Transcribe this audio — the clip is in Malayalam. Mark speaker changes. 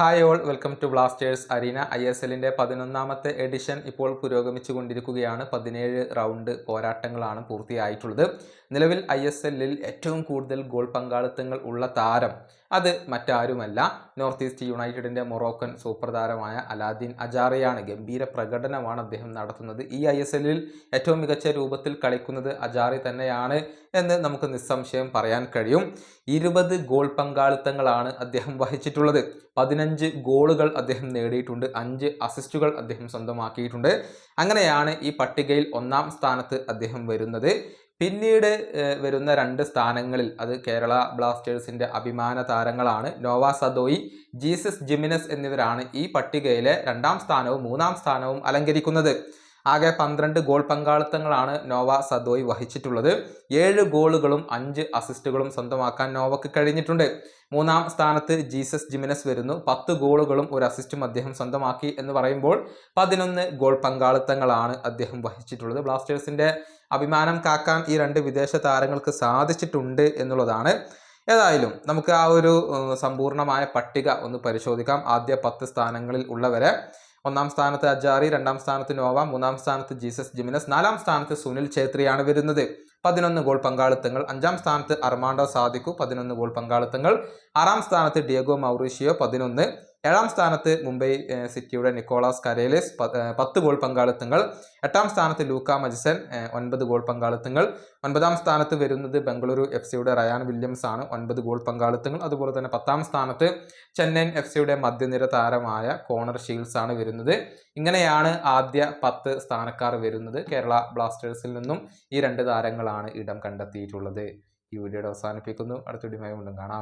Speaker 1: Hi all welcome to Blasters arena I S എല്ലിന്റെ പതിനൊന്നാമത്തെ എഡിഷൻ ഇപ്പോൾ പുരോഗമിച്ചു കൊണ്ടിരിക്കുകയാണ് പതിനേഴ് റൗണ്ട് പോരാട്ടങ്ങളാണ് പൂർത്തിയായിട്ടുള്ളത്. നിലവിൽ ഐ എസ് എല്ലിൽ ഏറ്റവും കൂടുതൽ ഗോൾ പങ്കാളിത്തങ്ങൾ ഉള്ള താരം അത് മറ്റാരുമല്ല. നോർത്ത് ഈസ്റ്റ് യുണൈറ്റഡിന്റെ മൊറോക്കൻ സൂപ്പർ താരമായ അലാദീൻ അജാറയാണ് ഗംഭീര പ്രകടനമാണ് അദ്ദേഹം നടത്തുന്നത്. ഈ ഐ എസ് എല്ലിൽ ഏറ്റവും മികച്ച രൂപത്തിൽ കളിക്കുന്നത് അജാറി തന്നെയാണ് എന്ന് നമുക്ക് നിസ്സംശയം പറയാൻ കഴിയും. ഇരുപത് ഗോൾ പങ്കാളിത്തങ്ങളാണ് അദ്ദേഹം വഹിച്ചിട്ടുള്ളത്. പതിനഞ്ച് ഗോളുകൾ അദ്ദേഹം നേടിയിട്ടുണ്ട്. അഞ്ച് അസിസ്റ്റുകൾ അദ്ദേഹം സ്വന്തമാക്കിയിട്ടുണ്ട്. അങ്ങനെയാണ് ഈ പട്ടികയിൽ ഒന്നാം സ്ഥാനത്ത് അദ്ദേഹം വരുന്നത്. പിന്നീട് വരുന്ന രണ്ട് സ്ഥാനങ്ങളിൽ അത് കേരള ബ്ലാസ്റ്റേഴ്സിന്റെ അഭിമാന താരങ്ങളാണ് നോവ സദോയി ജീസസ് ജിമിനസ് എന്നിവരാണ് ഈ പട്ടികയിലെ രണ്ടാം സ്ഥാനവും മൂന്നാം സ്ഥാനവും അലങ്കരിക്കുന്നത്. ആകെ പന്ത്രണ്ട് ഗോൾ പങ്കാളിത്തങ്ങളാണ് നോവ സദോയ് വഹിച്ചിട്ടുള്ളത്. ഏഴ് ഗോളുകളും അഞ്ച് അസിസ്റ്റുകളും സ്വന്തമാക്കാൻ നോവക്ക് കഴിഞ്ഞിട്ടുണ്ട്. മൂന്നാം സ്ഥാനത്ത് ജീസസ് ജിമിനസ് വരുന്നു. പത്ത് ഗോളുകളും ഒരു അസിസ്റ്റും അദ്ദേഹം സ്വന്തമാക്കി എന്ന് പറയുമ്പോൾ പതിനൊന്ന് ഗോൾ പങ്കാളിത്തങ്ങളാണ് അദ്ദേഹം വഹിച്ചിട്ടുള്ളത്. ബ്ലാസ്റ്റേഴ്സിന്റെ അഭിമാനം കാക്കാൻ ഈ രണ്ട് വിദേശ താരങ്ങൾക്ക് സാധിച്ചിട്ടുണ്ട് എന്നുള്ളതാണ്. ഏതായാലും നമുക്ക് ആ ഒരു സമ്പൂർണമായ പട്ടിക ഒന്ന് പരിശോധിക്കാം. ആദ്യ പത്ത് സ്ഥാനങ്ങളിൽ ഉള്ളവരെ. ഒന്നാം സ്ഥാനത്ത് അജാറി രണ്ടാം സ്ഥാനത്ത് നോവ മൂന്നാം സ്ഥാനത്ത് ജീസസ് ജിമിനസ് നാലാം സ്ഥാനത്ത് സുനിൽ ഛേത്രിയാണ് വരുന്നത്. പതിനൊന്ന് ഗോൾ പങ്കാളിത്തങ്ങൾ. അഞ്ചാം സ്ഥാനത്ത് അർമാണ്ടോ സാദിക്കു പതിനൊന്ന് ഗോൾ പങ്കാളിത്തങ്ങൾ. ആറാം സ്ഥാനത്ത് ഡിയഗോ മൗറീഷിയോ പതിനൊന്ന്. ഏഴാം സ്ഥാനത്ത് മുംബൈ സിറ്റിയുടെ നിക്കോളാസ് കരേലിസ് പത്ത് ഗോൾ പങ്കാളിത്തങ്ങൾ. എട്ടാം സ്ഥാനത്ത് ലൂക്ക മജിസൻ ഒൻപത് ഗോൾ പങ്കാളിത്തങ്ങൾ. ഒൻപതാം സ്ഥാനത്ത് വരുന്നത് ബംഗളൂരു എഫ് സിയുടെ റയാൻ വില്യംസ് ആണ് ഒൻപത് ഗോൾ പങ്കാളിത്തങ്ങൾ. അതുപോലെ തന്നെ പത്താം സ്ഥാനത്ത് ചെന്നൈൻ എഫ് സിയുടെ മധ്യനിര താരമായ കോണർ ഷീൽസ് ആണ് വരുന്നത്. ഇങ്ങനെയാണ് ആദ്യ പത്ത് സ്ഥാനക്കാർ വരുന്നത്. കേരള ബ്ലാസ്റ്റേഴ്സിൽ നിന്നും ഈ രണ്ട് താരങ്ങളാണ് ഇടം കണ്ടെത്തിയിട്ടുള്ളത്. ഈ വീഡിയോയുടെ അവസാനിപ്പിക്കുന്നു. അടുത്ത വീഡിയോയുമായി വീണ്ടും കാണാം.